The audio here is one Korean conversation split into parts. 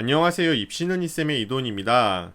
안녕하세요. 입시는 이쌤의 이돈입니다.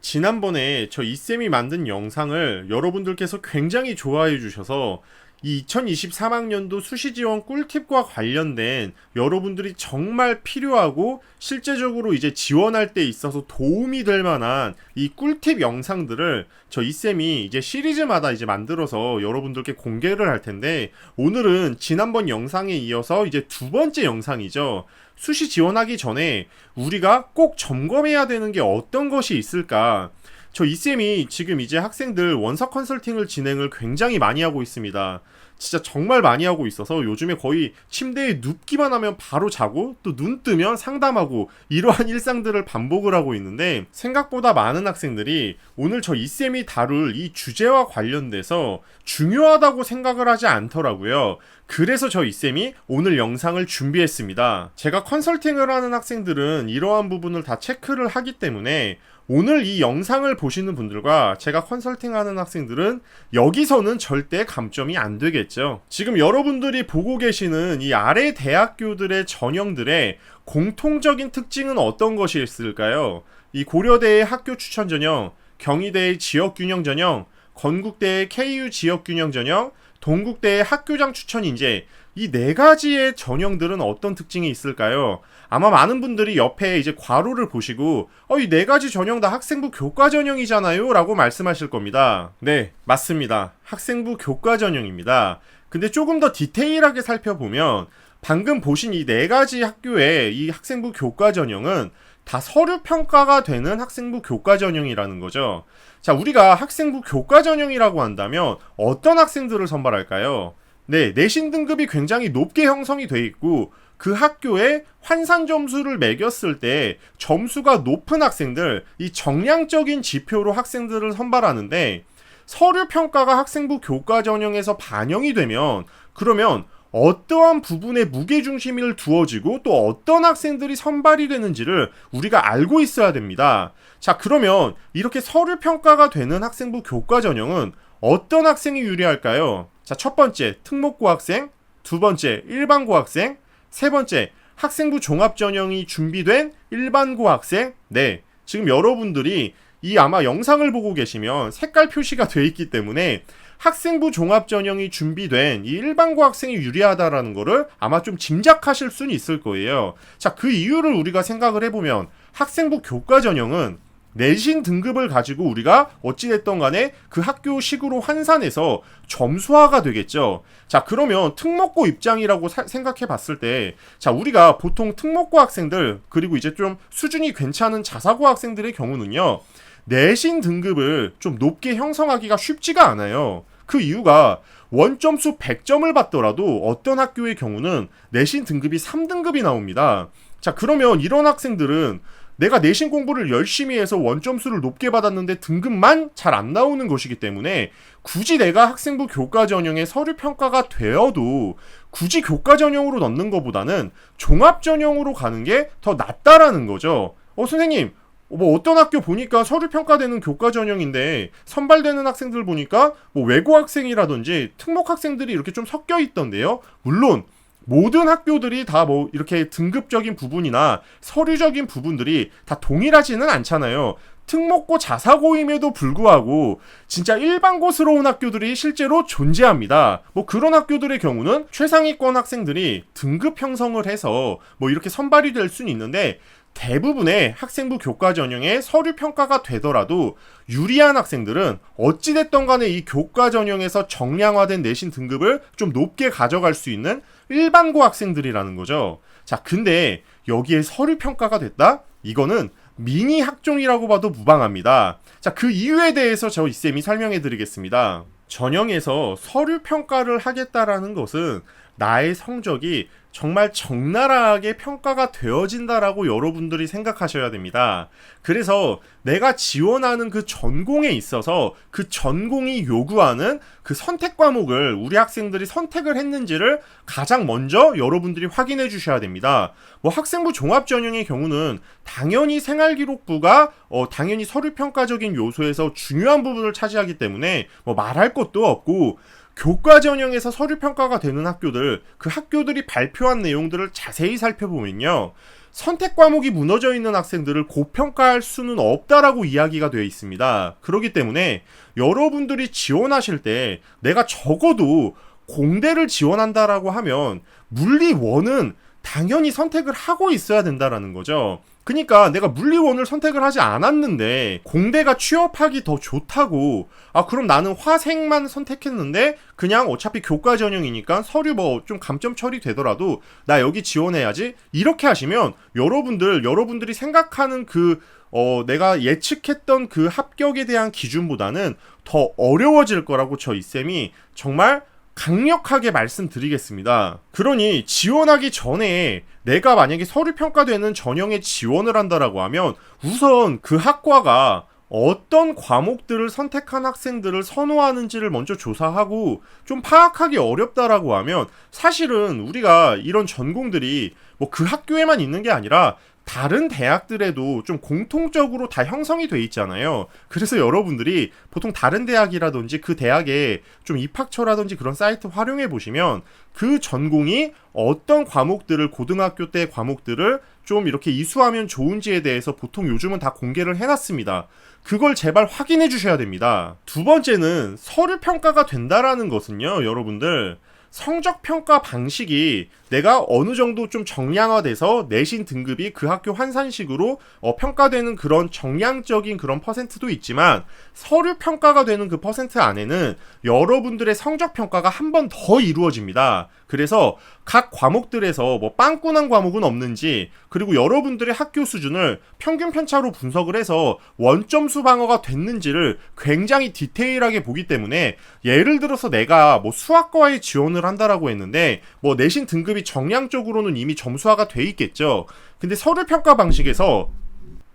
지난번에 저 이쌤이 만든 영상을 여러분들께서 굉장히 좋아해 주셔서 이 2023학년도 수시 지원 꿀팁과 관련된 여러분들이 정말 필요하고 실제적으로 이제 지원할 때 있어서 도움이 될 만한 이 꿀팁 영상들을 저 이쌤이 이제 시리즈마다 이제 만들어서 여러분들께 공개를 할 텐데 오늘은 지난번 영상에 이어서 이제 두 번째 영상이죠. 수시 지원하기 전에 우리가 꼭 점검해야 되는 게 어떤 것이 있을까? 저 이쌤이 지금 이제 학생들 원서 컨설팅을 진행을 굉장히 많이 하고 있습니다. 진짜 정말 많이 하고 있어서 요즘에 거의 침대에 눕기만 하면 바로 자고 또 눈 뜨면 상담하고 이러한 일상들을 반복을 하고 있는데 생각보다 많은 학생들이 오늘 저 이쌤이 다룰 이 주제와 관련돼서 중요하다고 생각을 하지 않더라고요. 그래서 저 이쌤이 오늘 영상을 준비했습니다. 제가 컨설팅을 하는 학생들은 이러한 부분을 다 체크를 하기 때문에 오늘 이 영상을 보시는 분들과 제가 컨설팅하는 학생들은 여기서는 절대 감점이 안 되겠죠. 지금 여러분들이 보고 계시는 이 아래 대학교들의 전형들의 공통적인 특징은 어떤 것이 있을까요? 이 고려대의 학교 추천 전형, 경희대의 지역 균형 전형, 건국대의 KU 지역 균형 전형, 동국대의 학교장 추천 인재 이 네 가지의 전형들은 어떤 특징이 있을까요? 아마 많은 분들이 옆에 이제 괄호를 보시고 어 이 네 가지 전형 다 학생부 교과 전형이잖아요라고 말씀하실 겁니다. 네, 맞습니다. 학생부 교과 전형입니다. 근데 조금 더 디테일하게 살펴보면 방금 보신 이 네 가지 학교의 이 학생부 교과 전형은 다 서류 평가가 되는 학생부 교과 전형이라는 거죠. 자, 우리가 학생부 교과 전형이라고 한다면 어떤 학생들을 선발할까요? 네, 내신 등급이 굉장히 높게 형성이 돼 있고 그 학교에 환산 점수를 매겼을 때 점수가 높은 학생들, 이 정량적인 지표로 학생들을 선발하는데 서류 평가가 학생부 교과 전형에서 반영이 되면 그러면 어떠한 부분에 무게중심을 두어지고 또 어떤 학생들이 선발이 되는지를 우리가 알고 있어야 됩니다. 자, 그러면 이렇게 서류 평가가 되는 학생부 교과 전형은 어떤 학생이 유리할까요? 자, 첫 번째, 특목고 학생, 두 번째, 일반고 학생, 세 번째, 학생부 종합 전형이 준비된 일반고 학생. 네. 지금 여러분들이 이 아마 영상을 보고 계시면 색깔 표시가 돼 있기 때문에 학생부 종합 전형이 준비된 이 일반고 학생이 유리하다라는 거를 아마 좀 짐작하실 수는 있을 거예요. 자, 그 이유를 우리가 생각을 해보면 학생부 교과 전형은 내신 등급을 가지고 우리가 어찌됐던 간에 그 학교 식으로 환산해서 점수화가 되겠죠. 자, 그러면 특목고 입장이라고 사, 생각해 봤을 때, 자, 우리가 보통 특목고 학생들, 그리고 이제 좀 수준이 괜찮은 자사고 학생들의 경우는요, 내신 등급을 좀 높게 형성하기가 쉽지가 않아요. 그 이유가 원점수 100점을 받더라도 어떤 학교의 경우는 내신 등급이 3등급이 나옵니다. 자, 그러면 이런 학생들은 내가 내신 공부를 열심히 해서 원점수를 높게 받았는데 등급만 잘 안 나오는 것이기 때문에 굳이 내가 학생부 교과 전형에 서류 평가가 되어도 굳이 교과 전형으로 넣는 것보다는 종합 전형으로 가는 게 더 낫다라는 거죠. 어 선생님 뭐 어떤 학교 보니까 서류 평가되는 교과 전형인데 선발되는 학생들 보니까 뭐 외고 학생이라든지 특목 학생들이 이렇게 좀 섞여 있던데요. 물론 모든 학교들이 다 뭐 이렇게 등급적인 부분이나 서류적인 부분들이 다 동일하지는 않잖아요. 특목고 자사고임에도 불구하고 진짜 일반고스러운 학교들이 실제로 존재합니다. 뭐 그런 학교들의 경우는 최상위권 학생들이 등급 형성을 해서 뭐 이렇게 선발이 될 수는 있는데 대부분의 학생부 교과 전형에 서류 평가가 되더라도 유리한 학생들은 어찌됐던 간에 이 교과 전형에서 정량화된 내신 등급을 좀 높게 가져갈 수 있는 일반고 학생들이라는 거죠. 자, 근데 여기에 서류 평가가 됐다? 이거는 미니 학종이라고 봐도 무방합니다. 자, 그 이유에 대해서 저 이쌤이 설명해 드리겠습니다. 전형에서 서류 평가를 하겠다라는 것은 나의 성적이 정말 적나라하게 평가가 되어진다라고 여러분들이 생각하셔야 됩니다. 그래서 내가 지원하는 그 전공에 있어서 그 전공이 요구하는 그 선택 과목을 우리 학생들이 선택을 했는지를 가장 먼저 여러분들이 확인해 주셔야 됩니다. 뭐 학생부 종합 전형의 경우는 당연히 생활 기록부가 어 당연히 서류 평가적인 요소에서 중요한 부분을 차지하기 때문에 뭐 말할 것도 없고 교과 전형에서 서류 평가가 되는 학교들, 그 학교들이 발표한 내용들을 자세히 살펴보면요. 선택 과목이 무너져 있는 학생들을 고평가할 수는 없다라고 이야기가 되어 있습니다. 그렇기 때문에 여러분들이 지원하실 때 내가 적어도 공대를 지원한다라고 하면 물리원은 당연히 선택을 하고 있어야 된다라는 거죠. 그니까 내가 물리원을 선택을 하지 않았는데 공대가 취업하기 더 좋다고. 아 그럼 나는 화생만 선택했는데 그냥 어차피 교과 전형이니까 서류 뭐 좀 감점 처리되더라도 나 여기 지원해야지. 이렇게 하시면 여러분들 여러분들이 생각하는 그 어, 내가 예측했던 그 합격에 대한 기준보다는 더 어려워질 거라고 저 이쌤이 정말 강력하게 말씀드리겠습니다. 그러니 지원하기 전에 내가 만약에 서류 평가되는 전형에 지원을 한다라고 하면 우선 그 학과가 어떤 과목들을 선택한 학생들을 선호하는지를 먼저 조사하고 좀 파악하기 어렵다라고 하면 사실은 우리가 이런 전공들이 뭐 그 학교에만 있는 게 아니라 다른 대학들에도 좀 공통적으로 다 형성이 돼 있잖아요. 그래서 여러분들이 보통 다른 대학이라든지 그 대학에 좀 입학처라든지 그런 사이트 활용해 보시면 그 전공이 어떤 과목들을 고등학교 때 과목들을 좀 이렇게 이수하면 좋은지에 대해서 보통 요즘은 다 공개를 해놨습니다. 그걸 제발 확인해 주셔야 됩니다. 두 번째는 서류 평가가 된다라는 것은요, 여러분들. 성적 평가 방식이 내가 어느 정도 좀 정량화돼서 내신 등급이 그 학교 환산식으로 어, 평가되는 그런 정량적인 그런 퍼센트도 있지만 서류 평가가 되는 그 퍼센트 안에는 여러분들의 성적 평가가 한 번 더 이루어집니다. 그래서 각 과목들에서 뭐 빵꾸난 과목은 없는지 그리고 여러분들의 학교 수준을 평균 편차로 분석을 해서 원점수 방어가 됐는지를 굉장히 디테일하게 보기 때문에 예를 들어서 내가 뭐 수학과에 지원을 한다라고 했는데 뭐 내신 등급이 정량적으로는 이미 점수화가 돼 있겠죠. 근데 서류 평가 방식에서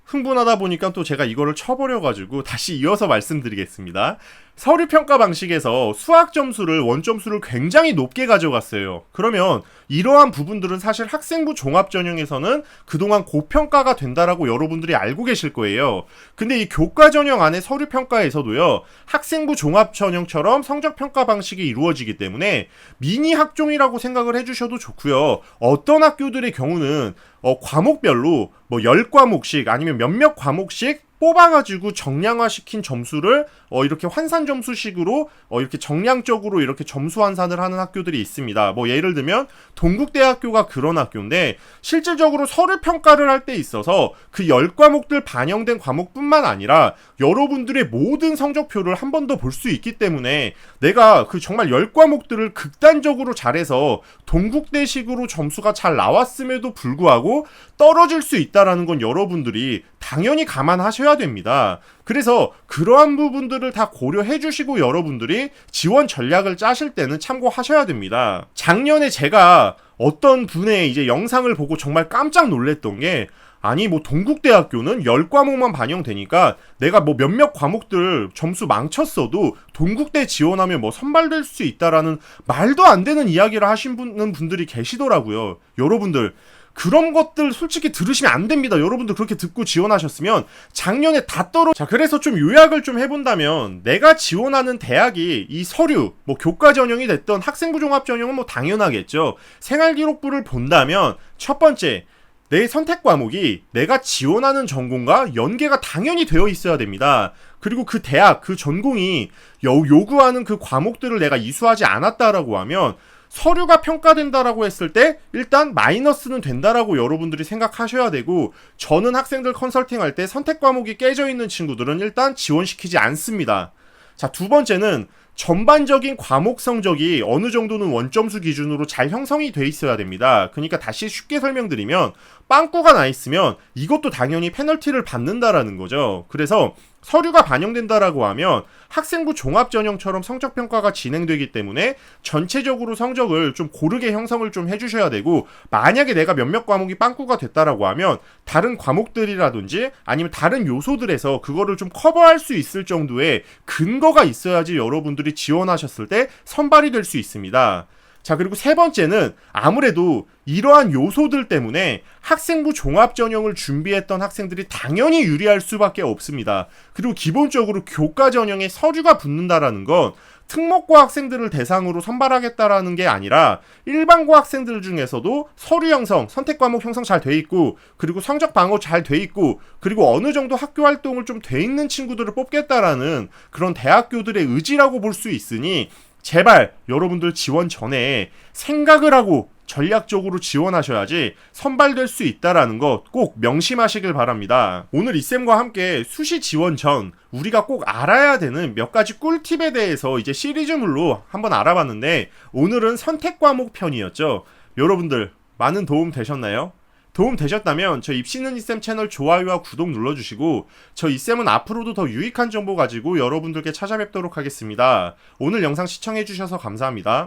흥분하다 보니까 또 제가 이거를 쳐버려가지고 다시 이어서 말씀드리겠습니다. 서류 평가 방식에서 수학 점수를 원점수를 굉장히 높게 가져갔어요. 그러면 이러한 부분들은 사실 학생부 종합 전형에서는 그동안 고평가가 된다라고 여러분들이 알고 계실 거예요. 근데 이 교과 전형 안에 서류 평가에서도요. 학생부 종합 전형처럼 성적 평가 방식이 이루어지기 때문에 미니 학종이라고 생각을 해 주셔도 좋고요. 어떤 학교들의 경우는 어, 과목별로 뭐 10과목씩 아니면 몇몇 과목씩 뽑아가지고 정량화시킨 점수를 어, 이렇게 환산 점수식으로 어, 이렇게 정량적으로 이렇게 점수 환산을 하는 학교들이 있습니다. 뭐 예를 들면 동국대학교가 그런 학교인데 실질적으로 서류 평가를 할 때 있어서 그 10과목들 반영된 과목뿐만 아니라 여러분들의 모든 성적표를 한 번 더 볼 수 있기 때문에 내가 그 정말 10과목들을 극단적으로 잘해서 동국대식으로 점수가 잘 나왔음에도 불구하고 떨어질 수 있다라는 건 여러분들이 당연히 감안하셔야 됩니다. 그래서 그러한 부분들을 다 고려해 주시고 여러분들이 지원 전략을 짜실 때는 참고하셔야 됩니다. 작년에 제가 어떤 분의 이제 영상을 보고 정말 깜짝 놀랐던 게 아니 뭐 동국대학교는 10과목만 반영되니까 내가 뭐 몇몇 과목들 점수 망쳤어도 동국대 지원하면 뭐 선발될 수 있다라는 말도 안 되는 이야기를 하신 분들이 계시더라고요. 여러분들 그런 것들 솔직히 들으시면 안 됩니다. 여러분들 그렇게 듣고 지원하셨으면 작년에 다 떨어. 자, 그래서 좀 요약을 좀 해본다면 내가 지원하는 대학이 이 서류, 뭐 교과 전형이 됐던 학생부 종합 전형은 뭐 당연하겠죠. 생활기록부를 본다면 첫 번째 내 선택 과목이 내가 지원하는 전공과 연계가 당연히 되어 있어야 됩니다. 그리고 그 대학, 그 전공이 요구하는 그 과목들을 내가 이수하지 않았다라고 하면 서류가 평가된다라고 했을 때 일단 마이너스는 된다라고 여러분들이 생각하셔야 되고 저는 학생들 컨설팅 할 때 선택 과목이 깨져 있는 친구들은 일단 지원시키지 않습니다. 자, 두 번째는 전반적인 과목 성적이 어느 정도는 원점수 기준으로 잘 형성이 돼 있어야 됩니다. 그러니까 다시 쉽게 설명드리면 빵꾸가 나 있으면 이것도 당연히 페널티를 받는다라는 거죠. 그래서 서류가 반영된다라고 하면 학생부 종합 전형처럼 성적 평가가 진행되기 때문에 전체적으로 성적을 좀 고르게 형성을 좀 해주셔야 되고 만약에 내가 몇몇 과목이 빵꾸가 됐다라고 하면 다른 과목들이라든지 아니면 다른 요소들에서 그거를 좀 커버할 수 있을 정도의 근거가 있어야지 여러분들이 지원하셨을 때 선발이 될 수 있습니다. 자, 그리고 세 번째는 아무래도 이러한 요소들 때문에 학생부 종합 전형을 준비했던 학생들이 당연히 유리할 수밖에 없습니다. 그리고 기본적으로 교과 전형에 서류가 붙는다라는 건 특목고 학생들을 대상으로 선발하겠다라는 게 아니라 일반고 학생들 중에서도 서류 형성, 선택 과목 형성 잘 돼 있고 그리고 성적 방어 잘 돼 있고 그리고 어느 정도 학교 활동을 좀 돼 있는 친구들을 뽑겠다라는 그런 대학교들의 의지라고 볼 수 있으니 제발 여러분들 지원 전에 생각을 하고 전략적으로 지원하셔야지 선발될 수 있다라는 거꼭 명심하시길 바랍니다. 오늘 이쌤과 함께 수시 지원 전 우리가 꼭 알아야 되는 몇 가지 꿀팁에 대해서 이제 시리즈물로 한번 알아봤는데 오늘은 선택 과목 편이었죠. 여러분들 많은 도움 되셨나요? 도움 되셨다면 저 입시는 이쌤 채널 좋아요와 구독 눌러주시고 저 이쌤은 앞으로도 더 유익한 정보 가지고 여러분들께 찾아뵙도록 하겠습니다. 오늘 영상 시청해주셔서 감사합니다.